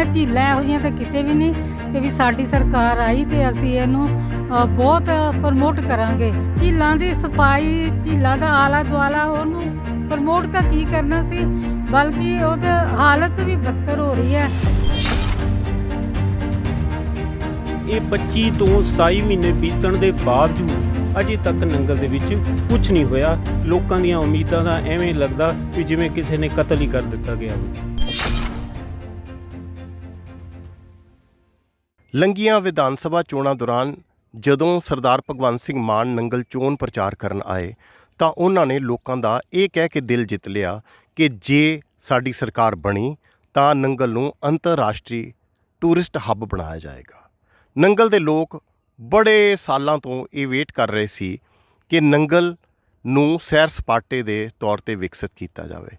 ਨੀਲੀਆਂ ਝੀਲਾਂ ਇਹੋ ਜਿਹੀਆਂ ਤਾਂ ਕਿਤੇ ਵੀ ਨਹੀਂ ਤੇ ਵੀ ਸਾਡੀ ਸਰਕਾਰ ਆਈ ਤੇ ਅਸੀਂ ਇਹਨੂੰ ਬਹੁਤ ਪ੍ਰਮੋਟ ਕਰਾਂਗੇ। ਝੀਲਾਂ ਦੀ ਸਫ਼ਾਈ, ਝੀਲਾਂ ਦਾ ਆਲਾ ਦੁਆਲਾ ਉਹਨੂੰ ਪ੍ਰਮੋਟ ਤਾਂ ਕੀ ਕਰਨਾ ਸੀ, ਬਲਕਿ ਉਹਦੀ ਹਾਲਤ ਵੀ ਬੱਤਰ ਹੋ ਰਹੀ ਹੈ। ਇਹ 25 ਤੋਂ 27 ਮਹੀਨੇ ਬੀਤਣ ਦੇ ਬਾਵਜੂਦ ਅਜੇ ਤੱਕ ਨੰਗਲ ਦੇ ਵਿੱਚ ਕੁਝ ਨਹੀਂ ਹੋਇਆ। ਲੋਕਾਂ ਦੀਆਂ ਉਮੀਦਾਂ ਦਾ ਐਵੇਂ ਲੱਗਦਾ ਕਿ ਜਿਵੇਂ ਕਿਸੇ ਨੇ ਕਤਲ ਹੀ ਕਰ ਦਿੱਤਾ ਗਿਆ ਹੋਵੇ। ਲੰਗੀਆਂ ਵਿਧਾਨ ਸਭਾ ਚੋਣਾਂ ਦੌਰਾਨ ਜਦੋਂ ਸਰਦਾਰ ਭਗਵੰਤ ਸਿੰਘ ਮਾਨ ਨੰਗਲ ਚੋਣ ਪ੍ਰਚਾਰ ਕਰਨ ਆਏ, ਤਾਂ ਉਹਨਾਂ ਨੇ ਲੋਕਾਂ ਦਾ ਇਹ ਕਹਿ ਕੇ ਦਿਲ ਜਿੱਤ ਲਿਆ ਕਿ ਜੇ ਸਾਡੀ ਸਰਕਾਰ ਬਣੀ, ਤਾਂ ਨੰਗਲ ਨੂੰ ਅੰਤਰਰਾਸ਼ਟਰੀ ਟੂਰਿਸਟ ਹੱਬ ਬਣਾਇਆ ਜਾਏਗਾ। ਨੰਗਲ ਦੇ ਲੋਕ ਬੜੇ ਸਾਲਾਂ ਤੋਂ ਇਹ ਵੇਟ ਕਰ ਰਹੇ ਸੀ ਕਿ ਨੰਗਲ ਨੂੰ ਸੈਰ ਸਪਾਟੇ ਦੇ ਤੌਰ ਤੇ ਵਿਕਸਿਤ ਕੀਤਾ ਜਾਵੇ।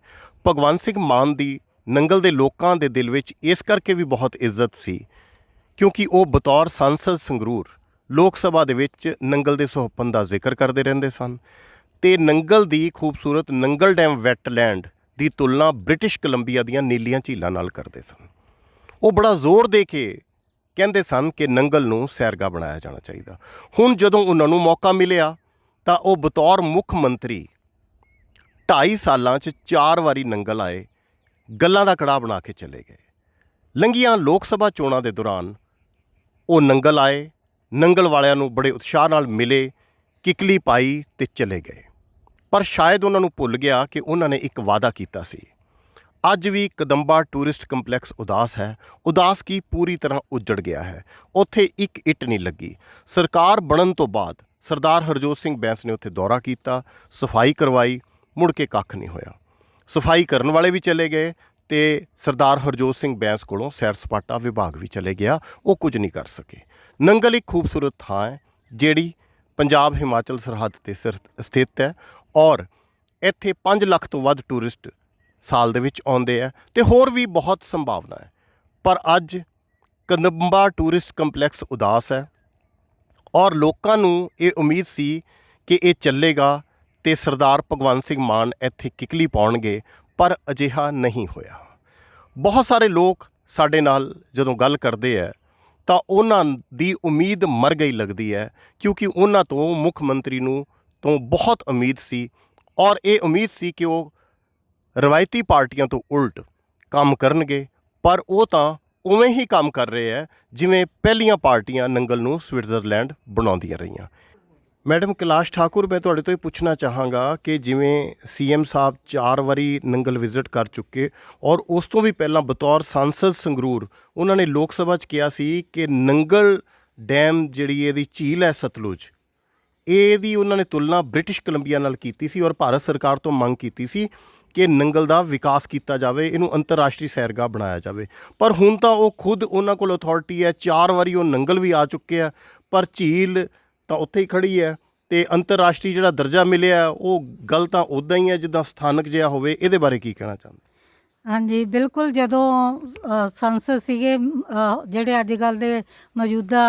ਭਗਵੰਤ ਸਿੰਘ ਮਾਨ ਦੀ ਨੰਗਲ ਦੇ ਲੋਕਾਂ ਦੇ ਦਿਲ ਵਿੱਚ ਇਸ ਕਰਕੇ ਵੀ ਬਹੁਤ ਇੱਜ਼ਤ ਸੀ ਕਿਉਂਕਿ ਉਹ ਬਤੌਰ ਸੰਸਦ ਸੰਗਰੂਰ, ਲੋਕ ਸਭਾ ਦੇ ਵਿੱਚ ਨੰਗਲ ਦੇ ਸੁਹੱਪਣ ਦਾ ਜ਼ਿਕਰ ਕਰਦੇ ਰਹਿੰਦੇ ਸਨ ਤੇ ਨੰਗਲ ਦੀ ਖੂਬਸੂਰਤ ਨੰਗਲ ਡੈਮ ਵੈਟਲੈਂਡ ਦੀ ਤੁਲਨਾ ਬ੍ਰਿਟਿਸ਼ ਕੋਲੰਬੀਆ ਦੀਆਂ ਨੀਲੀਆਂ ਝੀਲਾਂ ਨਾਲ ਕਰਦੇ ਸਨ। ਉਹ ਬੜਾ ਜ਼ੋਰ ਦੇ ਕੇ ਕਹਿੰਦੇ ਸਨ ਕਿ ਨੰਗਲ ਨੂੰ ਸੈਰਗਾ ਬਣਾਇਆ ਜਾਣਾ ਚਾਹੀਦਾ। ਹੁਣ ਜਦੋਂ ਉਹਨਾਂ ਨੂੰ ਮੌਕਾ ਮਿਲਿਆ, ਤਾਂ ਉਹ ਬਤੌਰ ਮੁੱਖ ਮੰਤਰੀ 2.5 ਸਾਲਾਂ 'ਚ ਚਾਰ ਵਾਰੀ ਨੰਗਲ ਆਏ, ਗੱਲਾਂ ਦਾ ਕੜਾ ਬਣਾ ਕੇ ਚਲੇ ਗਏ। ਲੰਗੀਆਂ ਲੋਕ ਸਭਾ ਚੋਣਾਂ ਦੇ ਦੌਰਾਨ ਉਹ ਨੰਗਲ ਆਏ, ਨੰਗਲ ਵਾਲਿਆਂ ਨੂੰ ਬੜੇ ਉਤਸ਼ਾਹ ਨਾਲ ਮਿਲੇ, ਕਿਕਲੀ ਪਾਈ ਤੇ ਚਲੇ ਗਏ। ਪਰ ਸ਼ਾਇਦ ਉਹਨਾਂ ਨੂੰ ਭੁੱਲ ਗਿਆ ਕਿ ਉਹਨਾਂ ਨੇ ਇੱਕ ਵਾਅਦਾ ਕੀਤਾ ਸੀ। ਅੱਜ ਵੀ ਕਦੰਬਾ ਟੂਰਿਸਟ ਕੰਪਲੈਕਸ ਉਦਾਸ ਹੈ। ਉਦਾਸ ਕੀ ਪੂਰੀ ਤਰ੍ਹਾਂ ਉੱਜੜ ਗਿਆ ਹੈ। ਉੱਥੇ ਇੱਕ ਇੱਟ ਨਹੀਂ ਲੱਗੀ। ਸਰਕਾਰ ਬਣਨ ਤੋਂ ਬਾਅਦ ਸਰਦਾਰ ਹਰਜੋਤ ਸਿੰਘ ਬੈਂਸ ਨੇ ਉੱਥੇ ਦੌਰਾ ਕੀਤਾ, ਸਫ਼ਾਈ ਕਰਵਾਈ, ਮੁੜ ਕੇ ਕੱਖ ਨਹੀਂ ਹੋਇਆ। ਸਫ਼ਾਈ ਕਰਨ ਵਾਲੇ ਵੀ ਚਲੇ ਗਏ ਤੇ ਸਰਦਾਰ ਹਰਜੋਤ ਸਿੰਘ ਬੈਂਸ ਕੋਲੋਂ ਸੈਰ ਸਪਾਟਾ ਵਿਭਾਗ ਵੀ ਚਲੇ ਗਿਆ। ਉਹ ਕੁਝ ਨਹੀਂ ਕਰ ਸਕੇ। ਨੰਗਲ ਇੱਕ ਖੂਬਸੂਰਤ ਥਾਂ ਹੈ, ਜਿਹੜੀ ਪੰਜਾਬ ਹਿਮਾਚਲ ਸਰਹੱਦ ਤੇ ਸਿਰ- ਸਥਿਤ ਹੈ ਔਰ ਇੱਥੇ 5 ਲੱਖ ਤੋਂ ਵੱਧ ਟੂਰਿਸਟ ਸਾਲ ਦੇ ਵਿੱਚ ਆਉਂਦੇ ਆ ਤੇ ਹੋਰ ਵੀ ਬਹੁਤ ਸੰਭਾਵਨਾ ਹੈ। ਪਰ ਅੱਜ ਕਦੰਬਾ ਟੂਰਿਸਟ ਕੰਪਲੈਕਸ ਉਦਾਸ ਹੈ ਔਰ ਲੋਕਾਂ ਨੂੰ ਇਹ ਉਮੀਦ ਸੀ ਕਿ ਇਹ ਚੱਲੇਗਾ ਤੇ ਸਰਦਾਰ ਭਗਵੰਤ ਸਿੰਘ ਮਾਨ ਇੱਥੇ ਕਿਕਲੀ ਪਾਉਣਗੇ, ਪਰ ਅਜਿਹਾ ਨਹੀਂ ਹੋਇਆ। ਬਹੁਤ ਸਾਰੇ ਲੋਕ ਸਾਡੇ ਨਾਲ ਜਦੋਂ ਗੱਲ ਕਰਦੇ ਆ ਤਾਂ ਉਹਨਾਂ ਦੀ ਉਮੀਦ ਮਰ ਗਈ ਲੱਗਦੀ ਹੈ ਕਿਉਂਕਿ ਉਹਨਾਂ ਤੋਂ ਮੁੱਖ ਮੰਤਰੀ ਨੂੰ ਤੋਂ ਬਹੁਤ ਉਮੀਦ ਸੀ ਔਰ ਇਹ ਉਮੀਦ ਸੀ ਕਿ ਉਹ ਰਵਾਇਤੀ ਪਾਰਟੀਆਂ ਤੋਂ ਉਲਟ ਕੰਮ ਕਰਨਗੇ, ਪਰ ਉਹ ਤਾਂ ਉਵੇਂ ਹੀ ਕੰਮ ਕਰ ਰਹੇ ਹੈ ਜਿਵੇਂ ਪਹਿਲੀਆਂ ਪਾਰਟੀਆਂ ਨੰਗਲ ਨੂੰ ਸਵਿਟਜ਼ਰਲੈਂਡ ਬਣਾਉਂਦੀਆਂ ਰਹੀਆਂ। ਮੈਡਮ, ਕੈਲਾਸ਼ ਠਾਕੁਰ, ਮੈਂ ਤੁਹਾਡੇ ਤੋਂ ਇਹ ਪੁੱਛਣਾ ਚਾਹਾਂਗਾ ਕਿ ਜਿਵੇਂ ਸੀਐਮ ਸਾਹਿਬ ਚਾਰ ਵਾਰੀ ਨੰਗਲ ਵਿਜ਼ਿਟ ਕਰ ਚੁੱਕੇ ਔਰ ਉਸ ਤੋਂ ਵੀ ਪਹਿਲਾਂ ਬਤੌਰ ਸੰਸਦ ਸੰਗਰੂਰ, ਉਹਨਾਂ ਨੇ ਲੋਕ ਸਭਾ 'ਚ ਕਿਹਾ ਸੀ ਕਿ ਨੰਗਲ ਡੈਮ ਜਿਹੜੀ ਇਹਦੀ ਝੀਲ ਹੈ ਸਤਲੁਜ, ਇਹਦੀ ਉਹਨਾਂ ਨੇ ਤੁਲਨਾ ਬ੍ਰਿਟਿਸ਼ ਕੋਲੰਬੀਆ ਨਾਲ ਕੀਤੀ ਸੀ ਔਰ ਭਾਰਤ ਸਰਕਾਰ ਤੋਂ ਮੰਗ ਕੀਤੀ ਸੀ ਕਿ ਨੰਗਲ ਦਾ ਵਿਕਾਸ ਕੀਤਾ ਜਾਵੇ, ਇਹਨੂੰ ਅੰਤਰਰਾਸ਼ਟਰੀ ਸੈਰਗਾਹ ਬਣਾਇਆ ਜਾਵੇ। ਪਰ ਹੁਣ ਤਾਂ ਉਹ ਖੁਦ ਉਹਨਾਂ ਕੋਲ ਅਥਾਰਟੀ ਹੈ, ਚਾਰ ਵਾਰੀ ਉਹ ਨੰਗਲ ਵੀ ਆ ਚੁੱਕੇ ਆ, ਪਰ ਝੀਲ ਤਾਂ ਉੱਥੇ ਹੀ ਖੜੀ ਹੈ ਤੇ ਅੰਤਰਰਾਸ਼ਟਰੀ ਜਿਹੜਾ ਦਰਜਾ ਮਿਲਿਆ ਉਹ ਗੱਲ ਤਾਂ ਉਦਾਂ ਹੀ ਹੈ ਜਿੱਦਾਂ ਸਥਾਨਕ ਜਿਹਾ ਹੋਵੇ, ਇਹਦੇ ਬਾਰੇ ਕੀ ਕਹਿਣਾ ਚਾਹੁੰਦੇ? ਹਾਂਜੀ, ਬਿਲਕੁਲ ਜਦੋਂ ਸੰਸਦ ਸੀਗੇ ਜਿਹੜੇ ਅੱਜ ਕੱਲ ਦੇ ਮੌਜੂਦਾ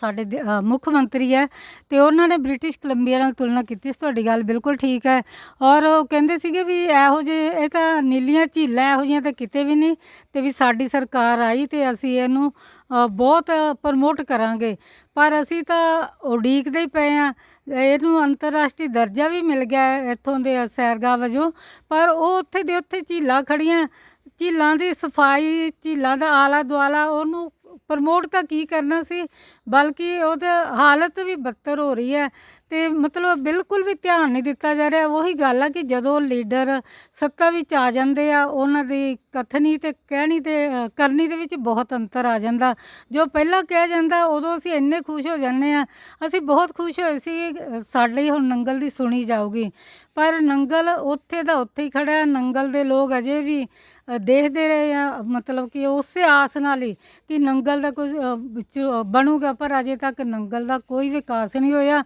ਸਾਡੇ ਮੁੱਖ ਮੰਤਰੀ ਹੈ, ਤੇ ਉਹਨਾਂ ਨੇ ਬ੍ਰਿਟਿਸ਼ ਕੋਲੰਬੀਆ ਨਾਲ ਤੁਲਨਾ ਕੀਤੀ ਸੀ ਤੁਹਾਡੀ ਗੱਲ ਬਿਲਕੁਲ ਠੀਕ ਹੈ। ਔਰ ਉਹ ਕਹਿੰਦੇ ਸੀਗੇ ਵੀ ਇਹੋ ਜਿਹੇ, ਇਹ ਤਾਂ ਨੀਲੀਆਂ ਝੀਲਾਂ ਇਹੋ ਜਿਹੀਆਂ ਤਾਂ ਕਿਤੇ ਵੀ ਨਹੀਂ, ਤੇ ਵੀ ਸਾਡੀ ਸਰਕਾਰ ਆਈ ਤੇ ਅਸੀਂ ਇਹਨੂੰ ਬਹੁਤ ਪ੍ਰਮੋਟ ਕਰਾਂਗੇ। ਪਰ ਅਸੀਂ ਤਾਂ ਉਡੀਕਦੇ ਹੀ ਪਏ ਆ ਇਹਨੂੰ ਅੰਤਰਰਾਸ਼ਟਰੀ ਦਰਜਾ ਵੀ ਮਿਲ ਗਿਆ ਹੈ ਇੱਥੋਂ ਦੇ ਸੈਰਗਾਹ ਵਜੋਂ। ਪਰ ਉਹ ਉੱਥੇ ਦੇ ਉੱਥੇ ਝੀਲਾਂ ਖੜੀਆਂ ਝੀਲਾਂ ਦੀ ਸਫ਼ਾਈ, ਝੀਲਾਂ ਦਾ ਆਲਾ ਦੁਆਲਾ ਉਹਨੂੰ ਪ੍ਰਮੋਟ ਤਾਂ ਕੀ ਕਰਨਾ ਸੀ? ਬਲਕਿ ਉਹਦੀ ਹਾਲਤ ਵੀ ਬਦਤਰ ਹੋ ਰਹੀ ਹੈ। ਤੇ ਮਤਲਬ ਬਿਲਕੁਲ ਵੀ ਧਿਆਨ ਨਹੀਂ ਦਿੱਤਾ ਜਾ ਰਿਹਾ। ਉਹੀ ਗੱਲ ਆ ਕਿ ਜਦੋਂ ਲੀਡਰ ਸੱਤਾ ਵਿੱਚ ਆ ਜਾਂਦੇ ਆ ਉਹਨਾਂ ਦੀ ਕਥਨੀ ਤੇ ਕਹਿਣੀ ਤੇ ਅ, ਕਰਨੀ ਦੇ ਵਿੱਚ ਬਹੁਤ ਅੰਤਰ ਆ ਜਾਂਦਾ। ਜੋ ਪਹਿਲਾਂ ਕਿਹਾ ਜਾਂਦਾ ਉਦੋਂ ਅਸੀਂ ਇੰਨੇ ਖੁਸ਼ ਹੋ ਜਾਂਦੇ ਆ। ਅਸੀਂ ਬਹੁਤ ਖੁਸ਼ ਹੋਏ ਸੀ ਅ, ਸਾਡੇ ਲਈ ਹੁਣ ਨੰਗਲ ਦੀ ਸੁਣੀ ਜਾਊਗੀ। ਪਰ ਨੰਗਲ ਉੱਥੇ ਦਾ ਉੱਥੇ ਹੀ ਖੜਾ ਹੈ। ਨੰਗਲ ਦੇ ਲੋਕ ਅਜੇ ਵੀ ਅ, ਦੇਖਦੇ ਰਹੇ ਆ ਮਤਲਬ ਕਿ ਉਸੇ ਆਸ ਨਾਲ ਹੀ ਕਿ ਨੰਗਲ ਦਾ ਕੁਝ ਅ, ਵਿੱਚ ਬਣੂਗਾ। ਪਰ ਅਜੇ ਤੱਕ ਨੰਗਲ ਦਾ ਕੋਈ ਵਿਕਾਸ ਨਹੀਂ ਹੋਇਆ।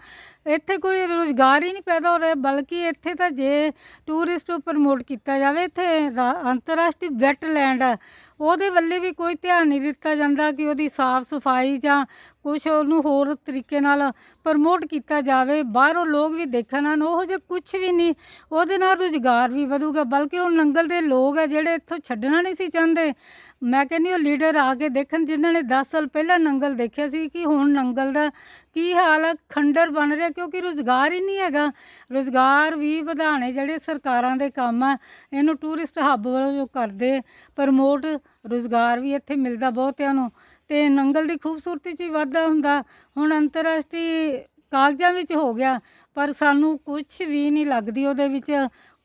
ਇੱਥੇ ਕੋਈ ਰੁਜ਼ਗਾਰ ਹੀ ਨਹੀਂ ਪੈਦਾ ਹੋ ਰਿਹਾ, ਬਲਕਿ ਇੱਥੇ ਤਾਂ ਜੇ ਟੂਰਿਸਟ ਪ੍ਰਮੋਟ ਕੀਤਾ ਜਾਵੇ, ਇੱਥੇ ਰਾ- ਅੰਤਰਰਾਸ਼ਟਰੀ ਵੈਟਲੈਂਡ ਹੈ ਉਹਦੇ ਵੱਲੇ ਵੀ ਕੋਈ ਧਿਆਨ ਨਹੀਂ ਦਿੱਤਾ ਜਾਂਦਾ ਕਿ ਉਹਦੀ ਸਾਫ਼ ਸਫ਼ਾਈ ਜਾਂ ਕੁਝ ਉਹਨੂੰ ਹੋਰ ਤਰੀਕੇ ਨਾਲ ਪ੍ਰਮੋਟ ਕੀਤਾ ਜਾਵੇ। ਬਾਹਰੋਂ ਲੋਕ ਵੀ ਦੇਖਣ ਆਉਣ ਉਹ ਜੇ ਕੁਝ ਵੀ ਨਹੀਂ। ਉਹਦੇ ਨਾਲ ਰੁਜ਼ਗਾਰ ਵੀ ਵਧੂਗਾ, ਬਲਕਿ ਉਹ ਨੰਗਲ ਦੇ ਲੋਕ ਆ ਜਿਹੜੇ ਇੱਥੋਂ ਛੱਡਣਾ ਨਹੀਂ ਸੀ ਚਾਹੁੰਦੇ। ਮੈਂ ਕਹਿੰਦੀ ਉਹ ਲੀਡਰ ਆ ਕੇ ਦੇਖਣ, ਜਿਨ੍ਹਾਂ ਨੇ 10 ਸਾਲ ਪਹਿਲਾਂ ਨੰਗਲ ਦੇਖਿਆ ਸੀ ਕਿ ਹੁਣ ਨੰਗਲ ਦਾ ਕੀ ਹਾਲ ਹੈ ਖੰਡਰ ਬਣ ਰਿਹਾ ਕਿਉਂਕਿ ਰੁਜ਼ਗਾਰ ਹੀ ਨਹੀਂ ਹੈਗਾ। ਰੁਜ਼ਗਾਰ ਵੀ ਵਧਾਣੇ ਜਿਹੜੇ ਸਰਕਾਰਾਂ ਦੇ ਕੰਮ ਆ, ਇਹਨੂੰ ਟੂਰਿਸਟ ਹੱਬ ਵਜੋਂ ਕਰਦੇ ਪ੍ਰਮੋਟ ਰੁਜ਼ਗਾਰ ਵੀ ਇੱਥੇ ਮਿਲਦਾ ਬਹੁਤਿਆਂ ਨੂੰ। ਤੇ ਨੰਗਲ ਦੀ ਖੂਬਸੂਰਤੀ 'ਚ ਵੀ ਵਾਧਾ ਹੁੰਦਾ। ਹੁਣ ਅੰਤਰਰਾਸ਼ਟਰੀ ਕਾਗਜ਼ਾਂ ਵਿੱਚ ਹੋ ਗਿਆ, ਪਰ ਸਾਨੂੰ ਕੁਝ ਵੀ ਨਹੀਂ ਲੱਗਦੀ ਉਹਦੇ ਵਿੱਚ।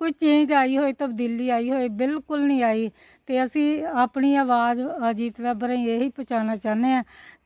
ਕੋਈ ਚੇਂਜ ਆਈ ਹੋਏ, ਤਬਦੀਲੀ ਆਈ ਹੋਏ, ਬਿਲਕੁਲ ਨਹੀਂ ਆਈ। ਤੇ ਅਸੀਂ ਆਪਣੀ ਆਵਾਜ਼ ਅਜੀਤ ਵੈਬ ਰਾਹੀਂ ਇਹੀ ਪਹੁੰਚਾਉਣਾ ਚਾਹੁੰਦੇ ਹਾਂ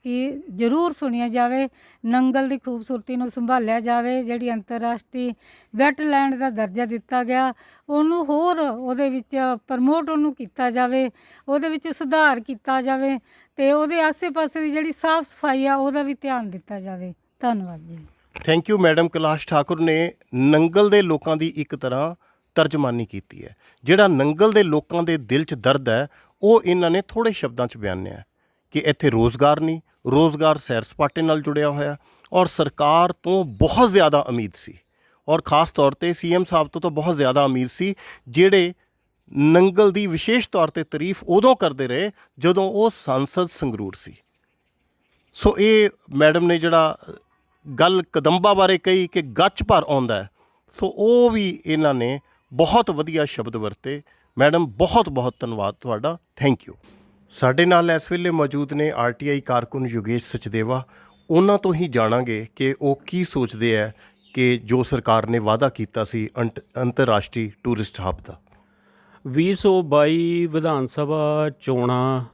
ਕਿ ਜ਼ਰੂਰ ਸੁਣਿਆ ਜਾਵੇ, ਨੰਗਲ ਦੀ ਖੂਬਸੂਰਤੀ ਨੂੰ ਸੰਭਾਲਿਆ ਜਾਵੇ, ਜਿਹੜੀ ਅੰਤਰਰਾਸ਼ਟਰੀ ਵੈਟਲੈਂਡ ਦਾ ਦਰਜਾ ਦਿੱਤਾ ਗਿਆ, ਉਹਨੂੰ ਹੋਰ ਉਹਦੇ ਵਿੱਚ ਪ੍ਰਮੋਟ ਉਹਨੂੰ ਕੀਤਾ ਜਾਵੇ, ਉਹਦੇ ਵਿੱਚ ਸੁਧਾਰ ਕੀਤਾ ਜਾਵੇ ਤੇ ਉਹਦੇ ਆਸੇ-ਪਾਸੇ ਦੀ ਜਿਹੜੀ ਸਾਫ਼ ਸਫ਼ਾਈ ਆ, ਉਹਦਾ ਵੀ ਧਿਆਨ ਦਿੱਤਾ ਜਾਵੇ। ਧੰਨਵਾਦ ਜੀ। Thank you madam Kailash Thakur ਨੇ ਨੰਗਲ ਦੇ ਲੋਕਾਂ ਦੀ ਇੱਕ ਤਰ੍ਹਾਂ ਤਰਜਮਾਨੀ ਕੀਤੀ ਹੈ। ਜਿਹੜਾ ਨੰਗਲ ਦੇ ਲੋਕਾਂ ਦੇ ਦਿਲ 'ਚ ਦਰਦ ਹੈ, ਉਹ ਇਹਨਾਂ ਨੇ ਥੋੜੇ ਸ਼ਬਦਾਂ 'ਚ ਬਿਆਨਿਆ ਕਿ ਇੱਥੇ ਰੋਜ਼ਗਾਰ ਨਹੀਂ, ਰੋਜ਼ਗਾਰ ਸੈਰ ਸਪਾਟੇ ਨਾਲ ਜੁੜਿਆ ਹੋਇਆ ਔਰ ਸਰਕਾਰ ਤੋਂ ਬਹੁਤ ਜ਼ਿਆਦਾ ਉਮੀਦ ਸੀ ਔਰ ਖਾਸ ਤੌਰ ਤੇ ਸੀਐਮ ਸਾਹਿਬ ਤੋਂ ਤਾਂ ਬਹੁਤ ਜ਼ਿਆਦਾ ਉਮੀਦ ਸੀ, ਜਿਹੜੇ ਨੰਗਲ ਦੀ ਵਿਸ਼ੇਸ਼ ਤੌਰ ਤੇ ਤਾਰੀਫ ਉਦੋਂ ਕਰਦੇ ਰਹੇ ਜਦੋਂ ਉਹ ਸੰਸਦ ਸੰਗਰੂਰ ਸੀ। ਸੋ ਇਹ ਮੈਡਮ ਨੇ ਜਿਹੜਾ ਗੱਲ ਕਦੰਬਾ ਬਾਰੇ ਕਹੀ ਕਿ ਗੱਚ ਭਰ ਆਉਂਦਾ ਸੋ ਉਹ ਵੀ ਇਹਨਾਂ ਨੇ ਬਹੁਤ ਵਧੀਆ ਸ਼ਬਦ ਵਰਤੇ। ਮੈਡਮ ਬਹੁਤ ਬਹੁਤ ਧੰਨਵਾਦ ਤੁਹਾਡਾ। Thank you. ਸਾਡੇ ਨਾਲ ਇਸ ਵੇਲੇ ਮੌਜੂਦ ਨੇ ਆਰਟੀਆਈ ਕਾਰਕੁਨ ਯੋਗੇਸ਼ ਸਚਦੇਵਾ। ਉਹਨਾਂ ਤੋਂ ਹੀ ਜਾਣਾਂਗੇ ਕਿ ਉਹ ਕੀ ਸੋਚਦੇ ਹੈ ਕਿ ਜੋ ਸਰਕਾਰ ਨੇ ਵਾਅਦਾ ਕੀਤਾ ਸੀ ਅੰਟ- ਅੰਤਰਰਾਸ਼ਟਰੀ ਟੂਰਿਸਟ ਹੱਬ ਦਾ 2022 ਵਿਧਾਨ ਸਭਾ ਚੋਣਾਂ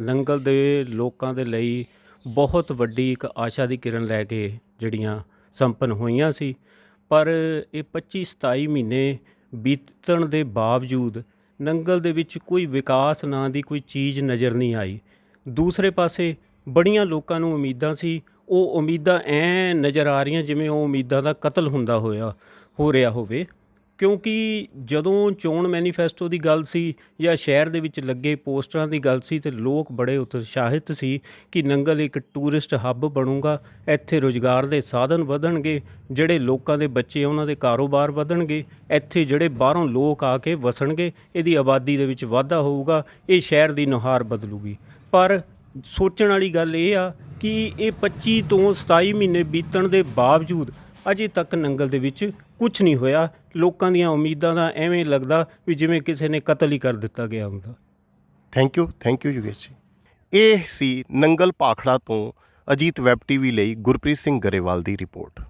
ਨੰਗਲ ਦੇ ਲੋਕਾਂ ਦੇ ਲਈ ਬਹੁਤ ਵੱਡੀ ਇੱਕ ਆਸ਼ਾ ਦੀ ਕਿਰਨ ਲੈ ਕੇ ਜਿਹੜੀਆਂ ਸੰਪੰਨ ਹੋਈਆਂ ਸੀ। ਪਰ ਇਹ 25 27 ਮਹੀਨੇ ਬੀਤਣ ਦੇ ਬਾਵਜੂਦ ਨੰਗਲ ਦੇ ਵਿੱਚ ਕੋਈ ਵਿਕਾਸ ਨਾਂ ਦੀ ਕੋਈ ਚੀਜ਼ ਨਜ਼ਰ ਨਹੀਂ ਆਈ। ਦੂਸਰੇ ਪਾਸੇ ਬੜੀਆਂ ਲੋਕਾਂ ਨੂੰ ਉਮੀਦਾਂ ਸੀ, ਉਹ ਉਮੀਦਾਂ ਐ ਨਜ਼ਰ ਆ ਰਹੀਆਂ ਜਿਵੇਂ ਉਹ ਉਮੀਦਾਂ ਦਾ ਕਤਲ ਹੁੰਦਾ ਹੋਇਆ ਹੋ ਰਿਹਾ ਹੋਵੇ। ਕਿਉਂਕਿ ਜਦੋਂ ਚੋਣ ਮੈਨੀਫੈਸਟੋ ਦੀ ਗੱਲ ਸੀ ਜਾਂ ਸ਼ਹਿਰ ਦੇ ਵਿੱਚ ਲੱਗੇ ਪੋਸਟਰਾਂ ਦੀ ਗੱਲ ਸੀ ਤੇ ਲੋਕ ਬੜੇ ਉਤਸ਼ਾਹਿਤ ਸੀ ਕਿ ਨੰਗਲ ਇੱਕ ਟੂਰਿਸਟ ਹੱਬ ਬਣੂਗਾ, ਇੱਥੇ ਰੋਜ਼ਗਾਰ ਦੇ ਸਾਧਨ ਵਧਣਗੇ, ਜਿਹੜੇ ਲੋਕਾਂ ਦੇ ਬੱਚੇ ਉਹਨਾਂ ਦੇ ਕਾਰੋਬਾਰ ਵਧਣਗੇ, ਇੱਥੇ ਜਿਹੜੇ ਬਾਹਰੋਂ ਲੋਕ ਆ ਕੇ ਵਸਣਗੇ, ਇਹਦੀ ਆਬਾਦੀ ਦੇ ਵਿੱਚ ਵਾਧਾ ਹੋਊਗਾ, ਇਹ ਸ਼ਹਿਰ ਦੀ ਨੁਹਾਰ ਬਦਲੂਗੀ। ਪਰ ਸੋਚਣ ਵਾਲੀ ਗੱਲ ਇਹ ਆ ਕਿ ਇਹ 25 ਤੋਂ 27 ਮਹੀਨੇ ਬੀਤਣ ਦੇ ਬਾਵਜੂਦ ਅਜੇ ਤੱਕ ਨੰਗਲ ਦੇ ਵਿੱਚ ਕੁਝ ਨਹੀਂ ਹੋਇਆ। ਲੋਕਾਂ ਦੀਆਂ ਉਮੀਦਾਂ ਦਾ ਐਵੇਂ ਲੱਗਦਾ ਵੀ ਜਿਵੇਂ ਕਿਸੇ ਨੇ ਕਤਲ ਹੀ ਕਰ ਦਿੱਤਾ ਗਿਆ ਹੁੰਦਾ। Thank you thank you Yogesh ji. ਇਹ ਸੀ ਨੰਗਲ ਪਾਖੜਾ ਤੋਂ ਅਜੀਤ ਵੈਬ ਟੀਵੀ ਲਈ ਗੁਰਪ੍ਰੀਤ ਸਿੰਘ ਗਰੇਵਾਲ ਦੀ ਰਿਪੋਰਟ।